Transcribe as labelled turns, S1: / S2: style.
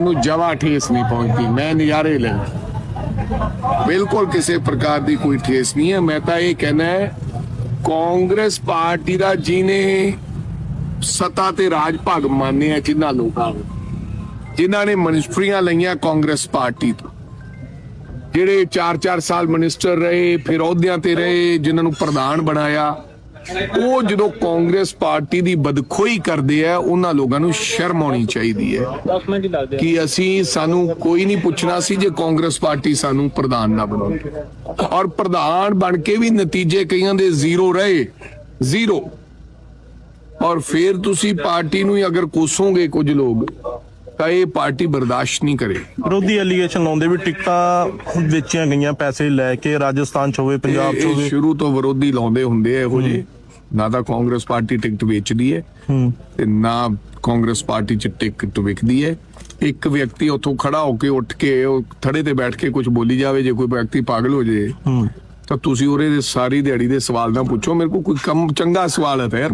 S1: ਨੂੰ ਜਵਾ ਠੇਸ ਨਹੀਂ ਪਹੁੰਚਦੀ, ਮੈਂ ਨਜ਼ਾਰੇ ਲੈ ਬਿਲਕੁਲ ਕਿਸੇ ਪ੍ਰਕਾਰ ਦੀ ਕੋਈ ਠੇਸ ਨਹੀਂ ਹੈ। ਮੈਂ ਤਾਂ ਇਹ ਕਹਿਣਾ ਹੈ, ਕਾਂਗਰਸ ਪਾਰਟੀ ਦਾ ਜਿਹਨੇ ਸੱਤਾ ਤੇ ਰਾਜ ਭਾਗ ਮੰਨਿਆ ਜਿਨ੍ਹਾਂ ਲੋਕਾਂ ਨੂੰ, ਜਿਨ੍ਹਾਂ ਨੇ ਮਨਿਸਟਰੀਆਂ ਲਈਆਂ ਕਾਂਗਰਸ ਪਾਰਟੀ ਤੋਂ, ਜਿਹੜੇ 4-4 ਸਾਲ ਮਿਨਿਸਟਰ ਰਹੇ, ਫਿਰ ਅਹੁਦਿਆਂ ਤੇ ਰਹੇ, ਜਿਨ੍ਹਾਂ ਨੂੰ ਪ੍ਰਧਾਨ ਬਣਾਇਆ। ਉਹ ਜਦੋਂ ਕਾਂਗਰਸ ਪਾਰਟੀ ਦੀ ਬਦਖੋਈ ਕਰਦੇ ਆ ਉਹਨਾਂ ਲੋਕਾਂ ਨੂੰ ਸ਼ਰਮ ਆਉਣੀ ਚਾਹੀਦੀ ਹੈ।
S2: 10 ਮਿੰਟ ਹੀ ਲੱਗਦੇ ਆ।
S1: ਕਿ ਅਸੀਂ ਸਾਨੂੰ ਕੋਈ ਨਹੀਂ ਪੁੱਛਣਾ ਸੀ ਜੇ ਕਾਂਗਰਸ ਪਾਰਟੀ ਸਾਨੂੰ ਪ੍ਰਧਾਨ ਨਾ ਬਣਾਉਂਦੀ ਔਰ ਪ੍ਰਧਾਨ ਬਣ ਕੇ ਵੀ ਨਤੀਜੇ ਕਈਆਂ ਦੇ ਜ਼ੀਰੋ ਰਹੇ। ਜ਼ੀਰੋ। ਔਰ ਫਿਰ ਤੁਸੀਂ ਪਾਰਟੀ ਨੂੰ ਹੀ ਅਗਰ ਕੋਸੋਗੇ ਕੁਝ ਲੋਕ ਤਾਂ ਇਹ ਪਾਰਟੀ ਬਰਦਾਸ਼ਤ ਨਹੀਂ ਕਰੇ।
S3: ਵਿਰੋਧੀ ਐਲੀਗੇਸ਼ਨ ਲਾਉਂਦੇ ਵੀ ਟਿਕਟਾਂ ਵੇਚੀਆਂ ਗਈਆਂ ਪੈਸੇ ਲੈ ਕੇ ਰਾਜਸਥਾਨ ਚ ਹੋਵੇ ਪੰਜਾਬ ਚ ਹੋਵੇ।
S1: ਸ਼ੁਰੂ ਤੋਂ ਵਿਰੋਧੀ ਲਾਉਂਦੇ ਹੁੰਦੇ ਆ ਇਹੋ ਜਿਹੇ। ਨਾ ਤਾਂ ਕਾਂਗਰਸ ਪਾਰਟੀ ਟਿਕਟ ਵੇਚਦੀ ਹੈ
S3: ਹੂੰ।
S1: ਤੇ ਨਾ ਕਾਂਗਰਸ ਪਾਰਟੀ ਚ ਟਿਕਟ ਵਿਕਦੀ ਹੈ। ਇੱਕ ਵਿਅਕਤੀ ਉੱਥੋਂ ਖੜਾ ਹੋ ਕੇ ਉੱਠ ਕੇ ਉਹ ਥੜੇ ਤੇ ਬੈਠ ਕੇ ਕੁਝ ਬੋਲੀ ਜਾਵੇ ਜੇ ਕੋਈ ਵਿਅਕਤੀ ਪਾਗਲ ਹੋ ਜੇ
S3: ਹੂੰ।
S1: ਤਾਂ ਤੁਸੀਂ ਉਹਦੇ ਸਾਰੀ ਦਿਹਾੜੀ ਦੇ ਸਵਾਲ ਨਾ ਪੁੱਛੋ। ਮੇਰੇ ਕੋਲ ਕੋਈ ਕੰਮ ਚੰਗਾ ਸਵਾਲ ਹੈ ਤਾਂ ਯਾਰ